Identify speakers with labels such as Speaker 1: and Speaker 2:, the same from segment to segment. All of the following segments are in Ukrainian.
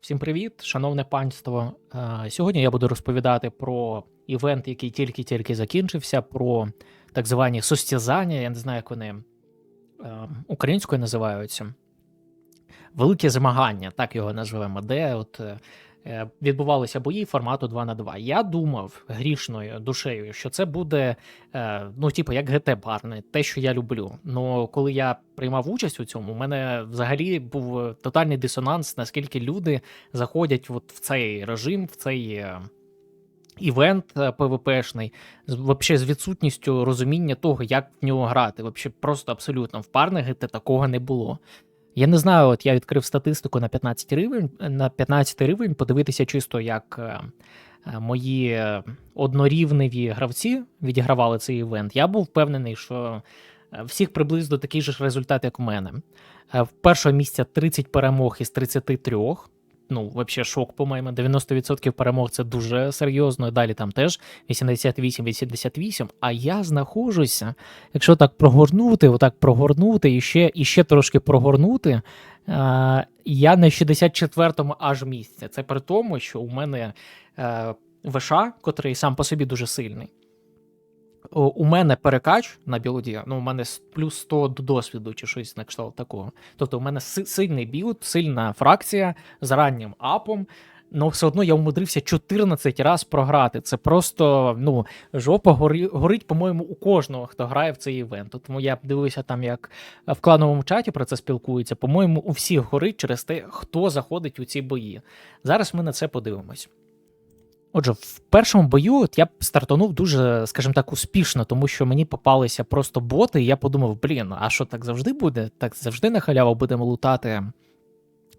Speaker 1: Всім привіт, шановне панство. Е, Сьогодні я буду розповідати про івент, який тільки-тільки закінчився, про так звані состязання, я не знаю, як вони е, українською називаються. Велике змагання, так його називаємо, де от е, відбувалися бої формату 2 на 2 Я думав грішною душею, що це буде, е, ну, типу, як ГТ барне, те, що я люблю. Ну, коли я приймав участь у цьому, у мене взагалі був е, тотальний дисонанс, наскільки люди заходять от в цей режим, в цей. е, Івент е, ПВПшний, вообще з відсутністю розуміння того, як в нього грати. Вообще просто абсолютно в парних такого не було. Я не знаю, от я відкрив статистику на 15 рівень, на 15 рівень, подивитися чисто, як е, е, мої однорівневі гравці відігравали цей івент. Я був впевнений, що е, всіх приблизно такий же результат, як у мене. В першого місця 30 перемог із 33. Ну, взагалі, шок, по-моєму. 90% перемог це дуже серйозно. Далі там теж 88-88. А я знаходжуся, якщо так прогорнути, отак прогорнути і ще, і ще трошки прогорнути, е, я на 64-му аж місці. Це при тому, що у мене е, ВШ, котрий сам по собі дуже сильний. У мене перекач на білоді, ну, у мене плюс 100 до досвіду чи щось на кшталт такого. Тобто, у мене си- сильний білд, сильна фракція з раннім апом. але все одно я умудрився 14 раз програти. Це просто ну, жопа гори, горить, по-моєму, у кожного, хто грає в цей івент. Тому я дивився там, як в клановому чаті про це спілкуються. По-моєму, у всіх горить через те, хто заходить у ці бої. Зараз ми на це подивимось. Отже, в першому бою от я стартанув дуже, скажімо так, успішно, тому що мені попалися просто боти, і я подумав: блін, а що так завжди буде? Так завжди на халяву будемо лутати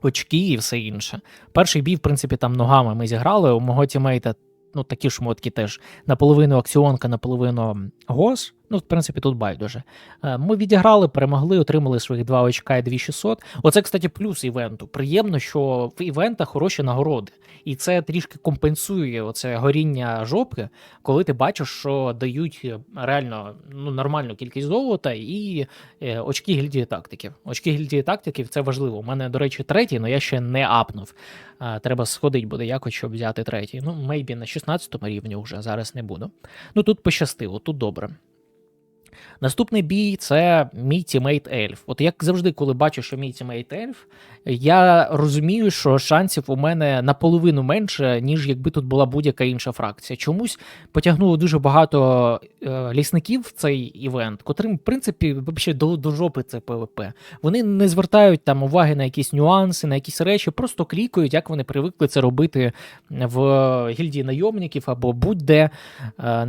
Speaker 1: очки і все інше. Перший бій, в принципі, там ногами ми зіграли. У мого тімейта ну, такі шмотки теж наполовину акціонка, наполовину гос. Ну, в принципі, тут байдуже. Е, Ми відіграли, перемогли, отримали своїх 2 очка і 2600. Оце, кстати, плюс івенту. Приємно, що в івентах хороші нагороди. І це трішки компенсує оце горіння жопки, коли ти бачиш, що дають е, реально ну, нормальну кількість золота і е, очки гільдії тактиків. Очки гільдії тактиків це важливо. У мене, до речі, третій, але я ще не апнув. Треба сходити буде якось, щоб взяти третій. Ну, мейбі на 16 рівні вже зараз не буду. Ну тут пощастило, тут добре. Наступний бій це мій тімейт Ельф. От як завжди, коли бачу, що мій тімейт Ельф, я розумію, що шансів у мене наполовину менше, ніж якби тут була будь-яка інша фракція. Чомусь потягнуло дуже багато е, лісників в цей івент, котрим, в принципі, взагалі до, до жопи це ПВП. Вони не звертають там уваги на якісь нюанси, на якісь речі, просто клікають, як вони привикли це робити в гільдії найомників або будь-де. Е,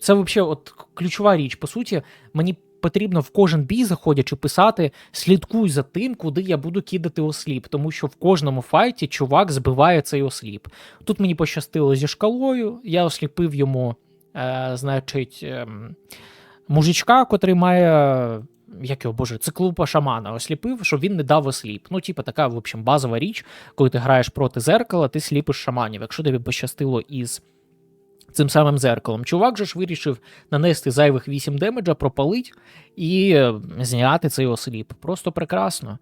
Speaker 1: Це взагалі от ключова річ. По суті, мені потрібно в кожен бій, заходячи, писати слідкуй за тим, куди я буду кидати осліп, тому що в кожному файті чувак збиває цей осліп. Тут мені пощастило зі шкалою, я осліпив йому, е, значить, ем, мужичка, котрий має. Як його боже, циклупа шамана осліпив, щоб він не дав осліп. Ну, типу, така, в общем, базова річ, коли ти граєш проти зеркала, ти сліпиш шаманів. Якщо тобі пощастило із цим самим зеркалом. Чувак же ж вирішив нанести зайвих 8 демеджа, пропалить і е, зняти цей осліп. Просто прекрасно.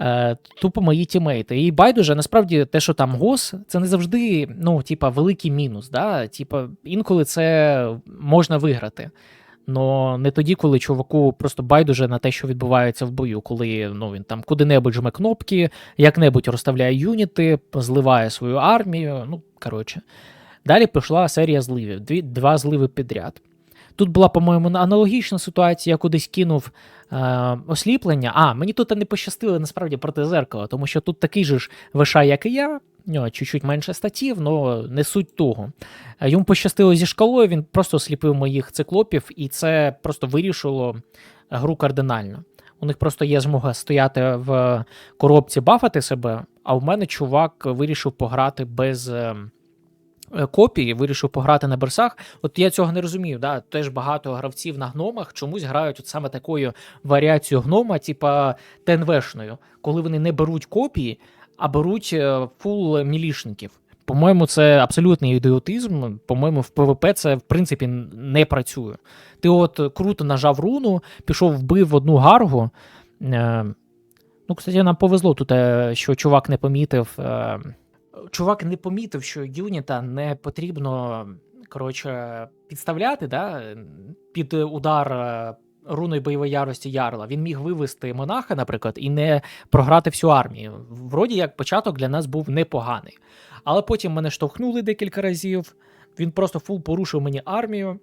Speaker 1: Е, тупо мої тімейти. І байдуже, насправді, те, що там гос, це не завжди, ну, типа, великий мінус. Да? Типа, інколи це можна виграти. Но не тоді, коли чуваку просто байдуже на те, що відбувається в бою, коли ну, він там куди-небудь жме кнопки, як-небудь розставляє юніти, зливає свою армію. Ну, коротше. Далі пішла серія зливів, дві, два зливи підряд. Тут була, по-моєму, аналогічна ситуація, я кудись кинув е, осліплення. А, мені тут не пощастило насправді проти зеркала, тому що тут такий же ж ВШ, як і я, нього чуть-чуть менше статів, але не суть того. Е, Йому пощастило зі шкалою, він просто осліпив моїх циклопів, і це просто вирішило гру кардинально. У них просто є змога стояти в коробці, бафати себе, а в мене чувак вирішив пограти без. Е, Копії вирішив пограти на берсах. От я цього не розумію. Да? Теж багато гравців на гномах чомусь грають от саме такою варіацією гнома, типа ТНВшною, коли вони не беруть копії, а беруть е, фул мілішників. По-моєму, це абсолютний ідіотизм. По-моєму, в ПВП це в принципі не працює. Ти от круто нажав руну, пішов, вбив одну гаргу. Е, Ну, кстати, нам повезло тут, що чувак не помітив. Чувак не помітив, що юніта не потрібно коротше, підставляти да, під удар е, руної бойової ярості Ярла. Він міг вивести монаха, наприклад, і не програти всю армію. Вроді як початок для нас був непоганий. Але потім мене штовхнули декілька разів. Він просто фул порушив мені армію.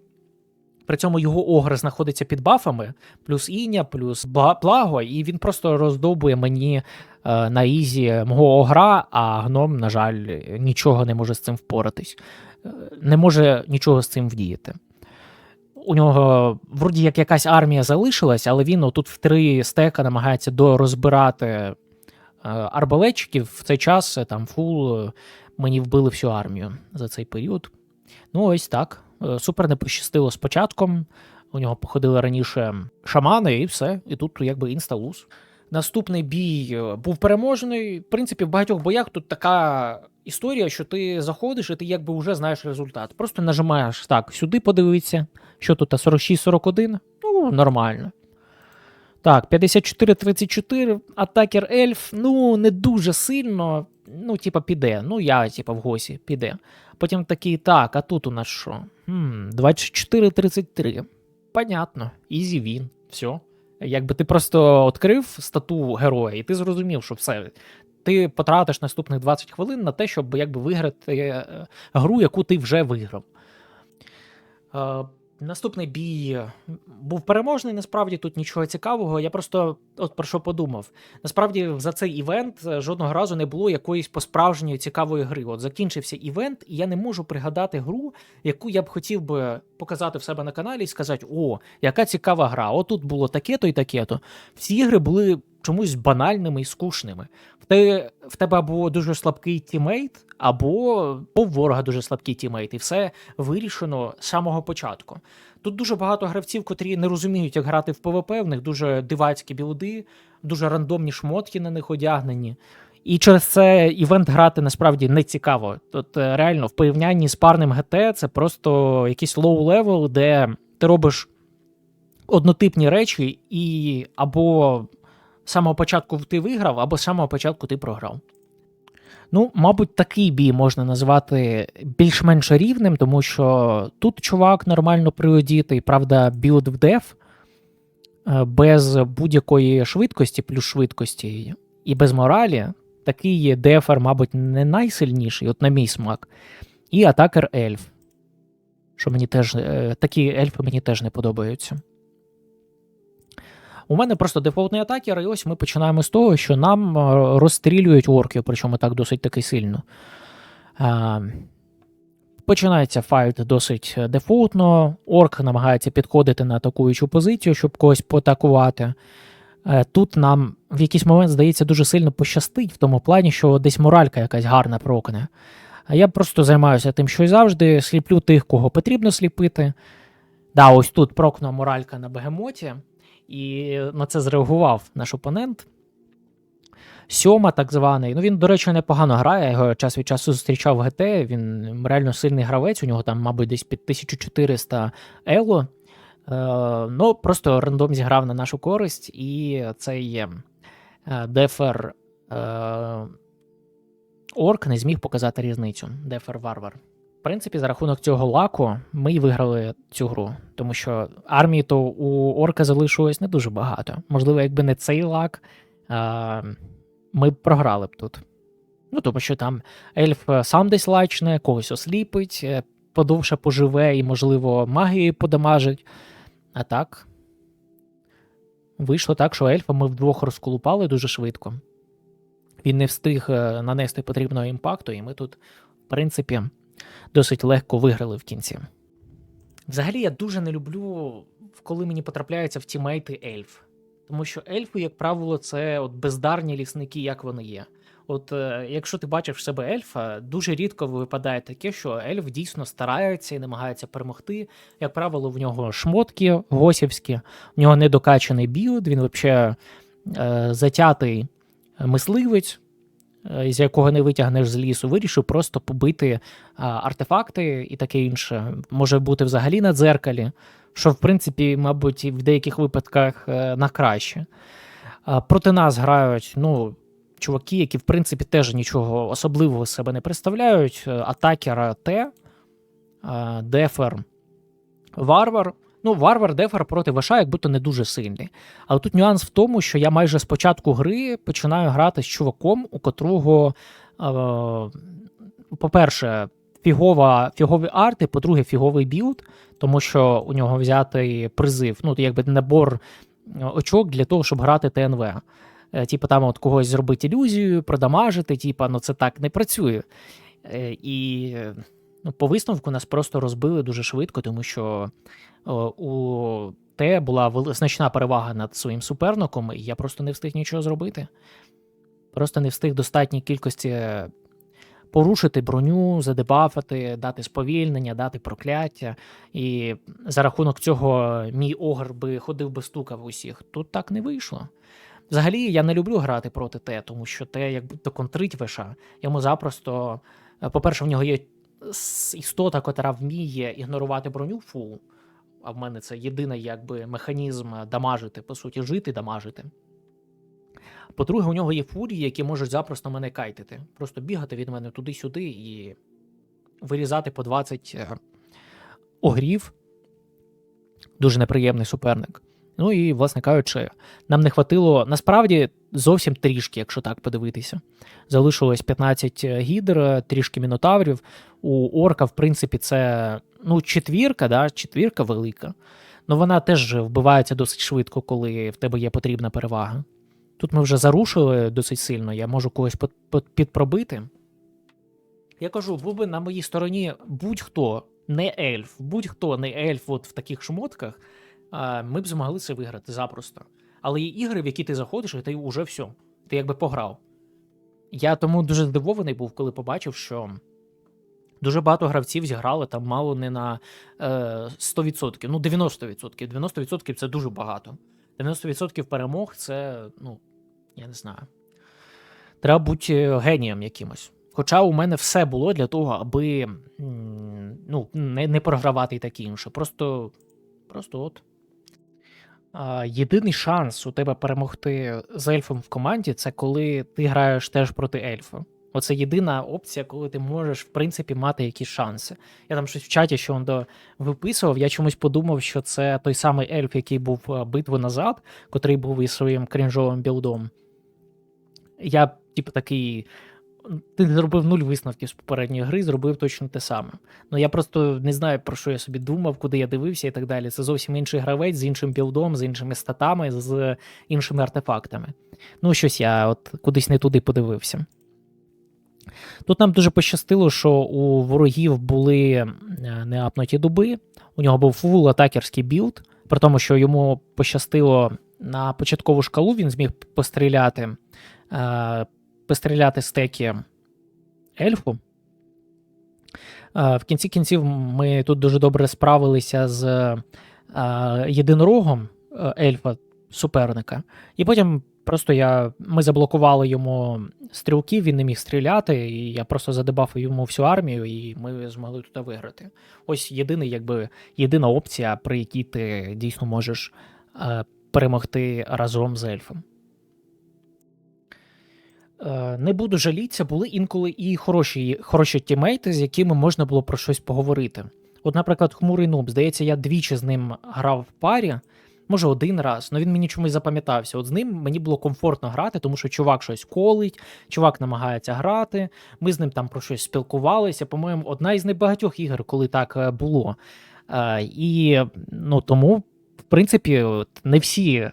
Speaker 1: При цьому його огр знаходиться під бафами, плюс Іня, плюс Бла- Благо, і він просто роздовбує мені е, на ізі мого огра, а гном, на жаль, нічого не може з цим впоратись. Е, Не може нічого з цим вдіяти. У нього вроді як якась армія залишилась, але він отут в три стека намагається дорозбирати е, арбалетчиків. В цей час е, там фул мені вбили всю армію за цей період. Ну, ось так. Е, Супер не пощастило з початком. У нього походили раніше шамани, і все. І тут якби інсталуз. Наступний бій е, був переможений. В принципі, в багатьох боях тут така історія, що ти заходиш і ти якби вже знаєш результат. Просто нажимаєш так, сюди подивитися, що тут 46-41. Ну, нормально. Так, 54-34, атакер ельф, ну, не дуже сильно. Ну, типа, піде. Ну, я, типа, в госі, піде. Потім такий, так, а тут у нас що? Хм, 24-33. Понятно, ізі він. Все. Якби ти просто відкрив стату героя, і ти зрозумів, що все. Ти потратиш наступних 20 хвилин на те, щоб якби виграти е, гру, яку ти вже виграв. Е, Наступний бій був переможний. Насправді тут нічого цікавого. Я просто от про що подумав. Насправді, за цей івент е, жодного разу не було якоїсь по-справжньої цікавої гри. От закінчився івент, і я не можу пригадати гру, яку я б хотів би показати в себе на каналі і сказати: О, яка цікава гра! Отут було таке-то і таке-то. Всі ігри були чомусь банальними і скучними. В те в тебе або дуже слабкий тімейт, або у ворога дуже слабкий тімейт, і все вирішено з самого початку. Тут дуже багато гравців, котрі не розуміють, як грати в ПВП, в них дуже дивацькі білди, дуже рандомні шмотки на них одягнені. І через це івент грати насправді не цікаво. Тут е, реально в порівнянні з парним ГТ це просто якийсь лоу-левел, де ти робиш однотипні речі, і або з самого початку ти виграв, або з самого початку ти програв. Ну, мабуть, такий бій можна назвати більш-менш рівним, тому що тут чувак нормально приодітий, правда, білд в деф е, без будь-якої швидкості, плюс швидкості і без моралі. Такий дефер, мабуть, не найсильніший, от на мій смак. І атакер ельф. Що мені теж. е, Такі ельфи мені теж не подобаються. У мене просто дефолтний атакер, і ось ми починаємо з того, що нам е, розстрілюють орків, причому так досить таки сильно. А, Починається файт досить дефолтно. Орк намагається підходити на атакуючу позицію, щоб когось поатакувати. Е, Тут нам в якийсь момент, здається, дуже сильно пощастить, в тому плані, що десь моралька якась гарна прокне. А я просто займаюся тим, що й завжди, сліплю тих, кого потрібно сліпити. Да, ось тут прокнула моралька на бегемоті, і на це зреагував наш опонент. Сьома, так званий. Ну, він, до речі, непогано грає. Я його час від часу зустрічав в ГТ. Він реально сильний гравець. У нього там, мабуть, десь під 1400 ело. Ну, просто рандом зіграв на нашу користь, і цей е, Дефер е, Орк не зміг показати різницю. Дефер Варвар. В принципі, за рахунок цього лаку ми й виграли цю гру, тому що армії то у орка залишилось не дуже багато. Можливо, якби не цей лак, ми б програли б тут. Ну, тому що там ельф е, сам десь лачне, когось осліпить, е, подовше поживе і, можливо, магії подамажить. А так. Вийшло так, що ельфа ми вдвох розколупали дуже швидко. Він не встиг е, нанести потрібного імпакту, і ми тут, в принципі, досить легко виграли в кінці. Взагалі, я дуже не люблю, коли мені потрапляються в тімейти ельф. Тому що ельфи, як правило, це от бездарні лісники, як вони є. От е, якщо ти бачиш в себе ельфа, дуже рідко випадає таке, що ельф дійсно старається і намагається перемогти. Як правило, в нього шмотки госівські, в нього недокачаний білд, він взагалі е, затятий мисливець, з якого не витягнеш з лісу, вирішив просто побити артефакти і таке інше. Може бути взагалі на дзеркалі, що, в принципі, мабуть, в деяких випадках е, на краще. Проти нас грають ну, чуваки, які, в принципі, теж нічого особливого себе не представляють. Е, Атакера Т, е, Дефер, Варвар. Ну, Варвар Дефер проти Ваша, як будто не дуже сильний. Але тут нюанс в тому, що я майже з початку гри починаю грати з чуваком, у котрого, е, по-перше, фігова, фігові арти, по-друге, фіговий білд, тому що у нього взятий призив, ну, якби набор е, очок для того, щоб грати ТНВ. Е, Типу, там от когось зробити ілюзію, продамажити, типу, ну це так не працює. І ну, по висновку нас просто розбили дуже швидко, тому що о, у Т була значна перевага над своїм суперником, і я просто не встиг нічого зробити. Просто не встиг достатній кількості порушити броню, задебафати, дати сповільнення, дати прокляття. І за рахунок цього мій огр би ходив би стукав усіх. Тут так не вийшло. Взагалі, я не люблю грати проти Т, тому що Т як будто контрить виша. Йому запросто, е, по-перше, в нього є істота, котра вміє ігнорувати броню фул. А в мене це єдиний якби механізм дамажити, по суті, жити, дамажити. По-друге, у нього є фурії, які можуть запросто мене кайтити. Просто бігати від мене туди-сюди і вирізати по 20 е, огрів. Дуже неприємний суперник. Ну і, власне кажучи, нам не хватило насправді зовсім трішки, якщо так подивитися. Залишилось 15 гідр, трішки мінотаврів. У орка, в принципі, це ну, четвірка, да, четвірка велика. Ну вона теж вбивається досить швидко, коли в тебе є потрібна перевага. Тут ми вже зарушили досить сильно, я можу когось під- під- підпробити. Я кажу, був би на моїй стороні будь-хто, не ельф, будь-хто не ельф от в таких шмотках, ми б змогли це виграти запросто. Але є ігри, в які ти заходиш, і ти вже все, ти якби пограв. Я тому дуже здивований був, коли побачив, що дуже багато гравців зіграли там мало не на е, 100%, ну 90%. 90% це дуже багато. 90% перемог це, ну, я не знаю. Треба бути генієм якимось. Хоча у мене все було для того, аби ну, не, не програвати і таке інше. Просто, просто от. Єдиний шанс у тебе перемогти з ельфом в команді це коли ти граєш теж проти ельфа. Оце єдина опція, коли ти можеш, в принципі, мати якісь шанси. Я там щось в чаті, що он виписував, я чомусь подумав, що це той самий ельф, який був е, битву назад, котрий був із своїм крінжовим білдом. Я, типу, такий. Ти зробив нуль висновків з попередньої гри, зробив точно те саме. Ну я просто не знаю, про що я собі думав, куди я дивився і так далі. Це зовсім інший гравець з іншим білдом, з іншими статами, з іншими артефактами. Ну, щось я от кудись не туди подивився. Тут нам дуже пощастило, що у ворогів були е, неапнуті дуби, у нього був фул атакерський білд, при тому, що йому пощастило на початкову шкалу, він зміг постріляти, е, постріляти стеки ельфу. В кінці кінців ми тут дуже добре справилися з єдинорогом ельфа суперника, і потім просто я, ми заблокували йому стрілків, він не міг стріляти, і я просто задебафив йому всю армію, і ми змогли тут виграти. Ось єдиний, якби, єдина опція, при якій ти дійсно можеш перемогти разом з ельфом. Е, не буду жалітися, були інколи і хороші, хороші тімейти, з якими можна було про щось поговорити. От, наприклад, хмурий нуб, здається, я двічі з ним грав в парі, може один раз, але він мені чомусь запам'ятався. От з ним мені було комфортно грати, тому що чувак щось колить, чувак намагається грати. Ми з ним там про щось спілкувалися. По-моєму, одна із небагатьох ігор, коли так е, було. Е, і ну тому. Принципі, не всі, е,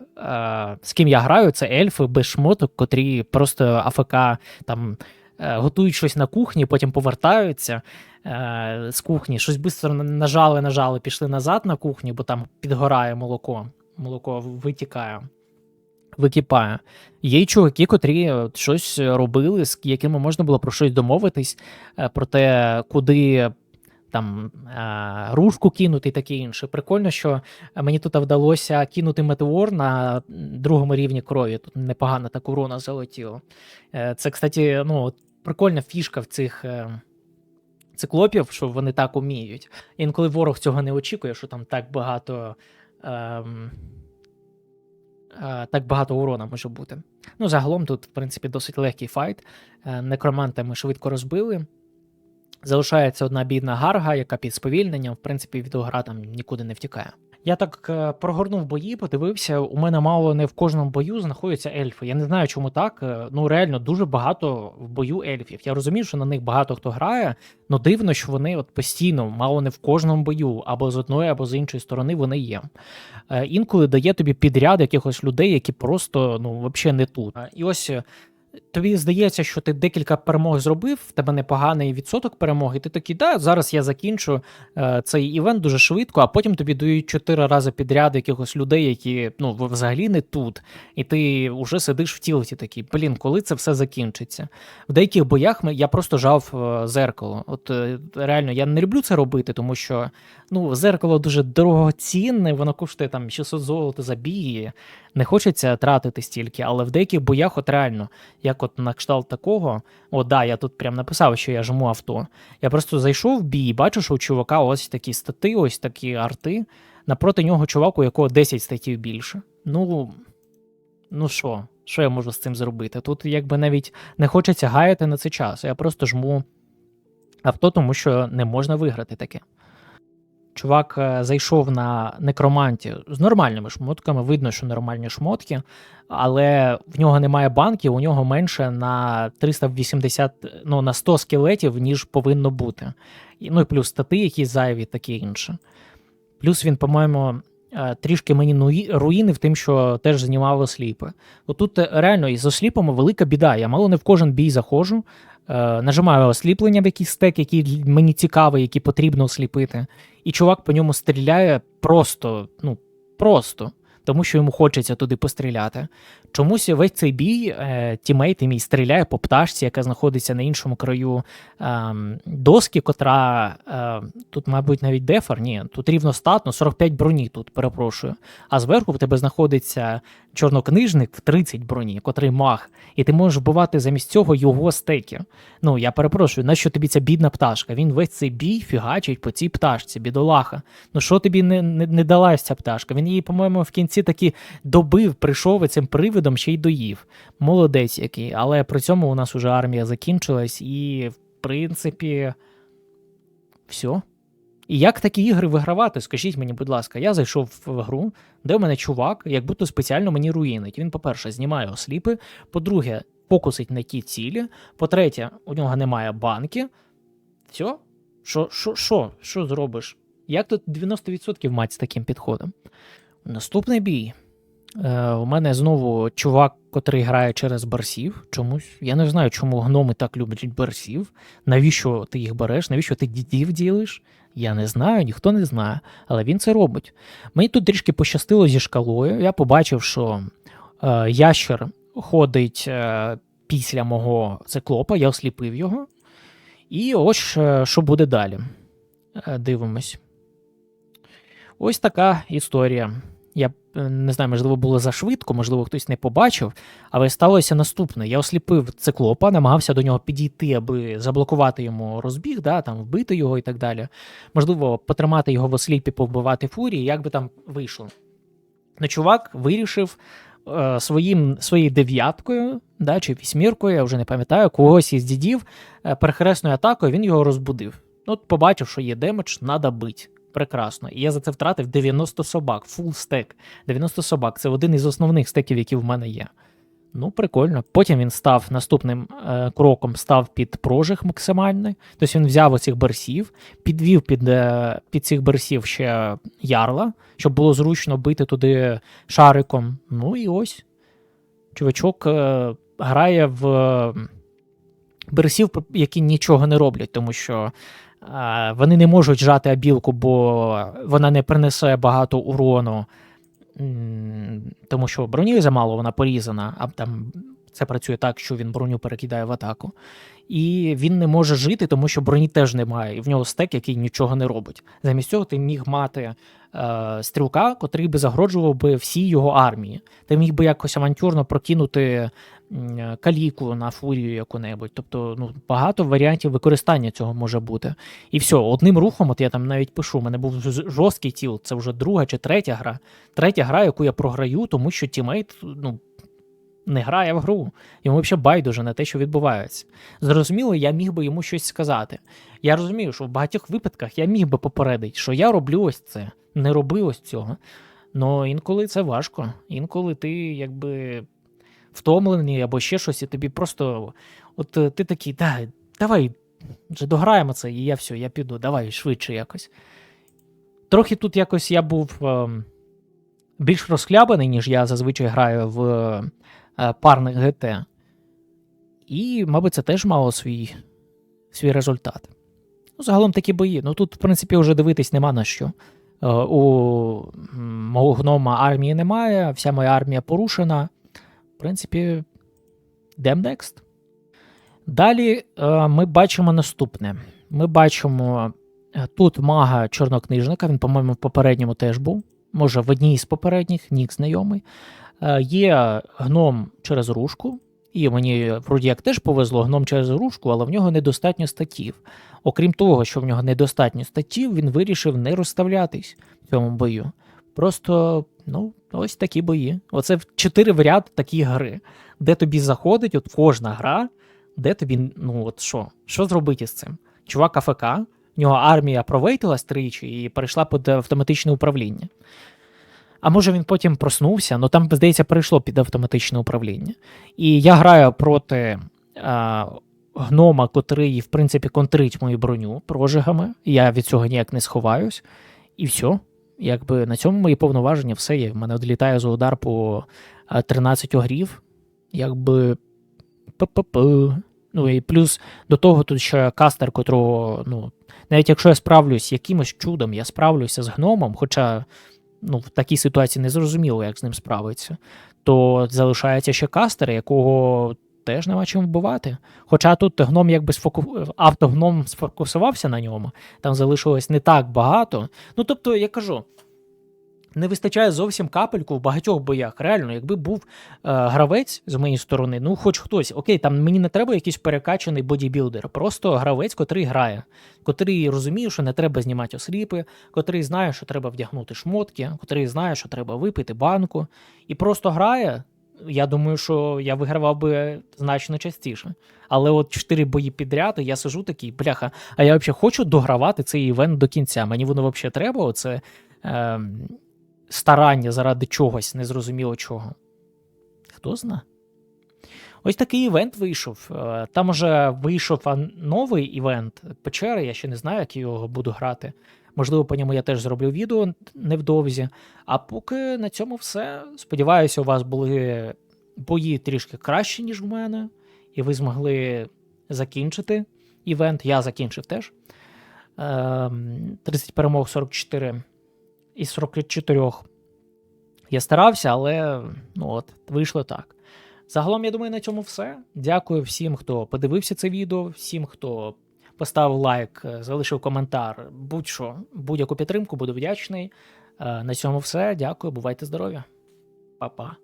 Speaker 1: з ким я граю, це ельфи без шмоток, котрі просто АФК там е, готують щось на кухні, потім повертаються е, з кухні, щось швидко нажали, нажали, пішли назад на кухню, бо там підгорає молоко, молоко витікає, википає. Є й чуваки, котрі щось робили, з якими можна було про щось домовитись, про те, куди там е, ружку кинути і таке інше. Прикольно, що мені тут вдалося кинути метеор на другому рівні крові. Тут непогано так урона залетіло. Е, Це, кстати, ну, прикольна фішка в цих е, циклопів, що вони так уміють. Інколи ворог цього не очікує, що там так багато ем, е, так багато урона може бути. Ну, загалом тут, в принципі, досить легкий файт. Е, Некроманта ми швидко розбили. Залишається одна бідна гарга, яка під сповільненням, в принципі, відеогра там нікуди не втікає. Я так е, прогорнув бої, подивився. У мене мало не в кожному бою знаходяться ельфи. Я не знаю, чому так. е, Ну реально дуже багато в бою ельфів. Я розумію, що на них багато хто грає, але дивно, що вони от постійно, мало не в кожному бою, або з одної, або з іншої сторони вони є. Е, Інколи дає тобі підряд якихось людей, які просто ну взагалі не тут. І ось. Тобі здається, що ти декілька перемог зробив, в тебе непоганий відсоток перемоги. Ти такий, да, зараз я закінчу е, цей івент дуже швидко, а потім тобі дають чотири рази підряд якихось людей, які ну взагалі не тут. І ти вже сидиш в тілці такий, блін, коли це все закінчиться. В деяких боях я просто жав е, зеркало. От е, реально, я не люблю це робити, тому що ну, зеркало дуже дорогоцінне, воно коштує там 600 золота за бій. Не хочеться тратити стільки, але в деяких боях, от реально, як от на кшталт такого, о, да, я тут прям написав, що я жму авто. Я просто зайшов в бій, і бачу, що у чувака ось такі стати, ось такі арти. Напроти нього чувак, у якого 10 статів більше. Ну, ну що, що я можу з цим зробити? Тут якби навіть не хочеться гаяти на цей час. Я просто жму авто, тому що не можна виграти таке. Чувак е, зайшов на некроманті з нормальними шмотками, видно, що нормальні шмотки, але в нього немає банків, у нього менше на 380, ну на 100 скелетів, ніж повинно бути. Ну і плюс стати, які зайві, таке інше. Плюс він, по-моєму, е, трішки мені нуї- руїнив тим, що теж знімав осліпи. Отут е, реально із осліпами велика біда. Я мало не в кожен бій заходжу, нажимаю осліплення в якийсь стек, який мені цікавий, який потрібно осліпити. І чувак по ньому стріляє просто, ну, просто, тому що йому хочеться туди постріляти. Чомусь весь цей бій е, тімейт мій стріляє по пташці, яка знаходиться на іншому краю ем, доски, котра е, тут, мабуть, навіть дефар, ні, тут рівностатно, 45 броні тут, перепрошую. А зверху в тебе знаходиться чорнокнижник в 30 броні, котрий маг, і ти можеш вбивати замість цього його стеки. Ну, я перепрошую, нащо тобі ця бідна пташка? Він весь цей бій фігачить по цій пташці, бідолаха. Ну що тобі не, не, не далась ця пташка? Він її, по-моєму, в кінці таки добив, прийшов і цим привидом ще й доїв. Молодець який. Але при цьому у нас уже армія закінчилась, і, в принципі, все. І як такі ігри вигравати? Скажіть мені, будь ласка, я зайшов в гру, де у мене чувак, як будто спеціально мені руїнить. Він, по-перше, знімає осліпи, по-друге, фокусить на ті цілі. По-третє, у нього немає банки. Все? Що, що, що, що зробиш? Як тут 90% мать з таким підходом? Наступний бій. Е, у мене знову чувак, котрий грає через барсів. Чомусь. Я не знаю, чому гноми так люблять барсів. Навіщо ти їх береш? Навіщо ти дідів ділиш? Я не знаю, ніхто не знає, але він це робить. Мені тут трішки пощастило зі шкалою. Я побачив, що е, ящер ходить е, після мого циклопа, я осліпив його. І ось е, що буде далі. Е, Дивимось. Ось така історія. Я не знаю, можливо, було зашвидко, можливо, хтось не побачив, але сталося наступне. Я осліпив циклопа, намагався до нього підійти, аби заблокувати йому розбіг, да, там, вбити його і так далі. Можливо, потримати його в осліпі, повбивати фурії, як би там вийшло. Ну, чувак вирішив е, своїм, своєю дев'яткою да, чи вісьміркою, я вже не пам'ятаю, когось із дідів е, перехресною атакою він його розбудив. Ну, От побачив, що є демедж, треба бить. Прекрасно. І я за це втратив 90 собак, фул стек. 90 собак це один із основних стеків, які в мене є. Ну, прикольно. Потім він став наступним е, кроком, став під прожиг максимальний. Тобто він взяв оцих берсів, підвів під, е, під цих берсів ще ярла, щоб було зручно бити туди шариком. Ну і ось. Чувачок е, грає в е, берсів, які нічого не роблять, тому що вони не можуть жати абілку, бо вона не принесе багато урону. Тому що броні замало, вона порізана, а там це працює так, що він броню перекидає в атаку. І він не може жити, тому що броні теж немає. І в нього стек, який нічого не робить. Замість цього ти міг мати е, стрілка, котрий би загроджував би всій його армії. Ти міг би якось авантюрно прокинути каліку на фурію яку-небудь. Тобто, ну, багато варіантів використання цього може бути. І все, одним рухом, от я там навіть пишу, у мене був жорсткий тіл, це вже друга чи третя гра. Третя гра, яку я програю, тому що тімейт ну, не грає в гру. Йому взагалі байдуже на те, що відбувається. Зрозуміло, я міг би йому щось сказати. Я розумію, що в багатьох випадках я міг би попередити, що я роблю ось це, не роби ось цього. Ну інколи це важко. Інколи ти якби втомлений або ще щось, і тобі просто. От е, ти такий, да, давай вже дограємо це, і я все, я піду, давай швидше якось. Трохи тут якось я був ем, більш розхлябаний, ніж я зазвичай граю в е, парних ГТ. І, мабуть, це теж мало свій, свій результат. Ну, загалом такі бої. Ну тут, в принципі, вже дивитись нема на що. Е, У мого гнома армії немає, вся моя армія порушена. В принципі, йдем next. Далі е, ми бачимо наступне. Ми бачимо е, тут мага чорнокнижника, він, по-моєму, в попередньому теж був. Може, в одній з попередніх, нік знайомий. Е, Є гном через ружку, і мені вроді як теж повезло гном через ружку, але в нього недостатньо статів. Окрім того, що в нього недостатньо статів, він вирішив не розставлятись в цьому бою. Просто, ну, ось такі бої. Оце чотири в ряд такі гри, де тобі заходить от кожна гра, де тобі, ну от що? Що зробити з цим? Чувак АФК, в нього армія провейтилась тричі і перейшла під автоматичне управління. А може він потім проснувся, ну там, здається, перейшло під автоматичне управління. І я граю проти а, гнома, котрий, в принципі, контрить мою броню прожигами. Я від цього ніяк не сховаюсь. І все. Якби на цьому мої повноваження все є. В мене відлітає за удар по 13 огрів. Якби. п-п-п. Ну і плюс до того тут ще кастер, котрого, ну, навіть якщо я справлюсь якимось чудом, я справлюся з гномом, хоча ну, в такій ситуації не зрозуміло, як з ним справиться, то залишається ще кастер, якого теж нема чим вбивати. Хоча тут гном якби сфоку... автогном сфокусувався на ньому, там залишилось не так багато. Ну тобто, я кажу. Не вистачає зовсім капельку в багатьох боях. Реально, якби був е, гравець з моєї сторони, ну хоч хтось, окей, там мені не треба якийсь перекачаний бодібілдер, просто гравець, котрий грає, котрий розуміє, що не треба знімати осліпи, котрий знає, що треба вдягнути шмотки, котрий знає, що треба випити банку, і просто грає. Я думаю, що я вигравав би значно частіше. Але от чотири бої підряд, і я сижу такий, бляха, а я взагалі хочу догравати цей івент до кінця. Мені воно взагалі треба, оце е, старання заради чогось, незрозуміло чого. Хто зна? Ось такий івент вийшов. Е, Там уже вийшов новий івент печери. Я ще не знаю, як я його буду грати. Можливо, по ньому я теж зроблю відео невдовзі. А поки на цьому все. Сподіваюся, у вас були бої трішки кращі, ніж в мене, і ви змогли закінчити івент. Я закінчив теж. Ем, 30 перемог 44 із 44. Я старався, але ну от, вийшло так. Загалом, я думаю, на цьому все. Дякую всім, хто подивився це відео, всім, хто поставив лайк, е, залишив коментар. Будь-що, будь-яку підтримку, буду вдячний. Е, На цьому все. Дякую, бувайте здорові. Па-па.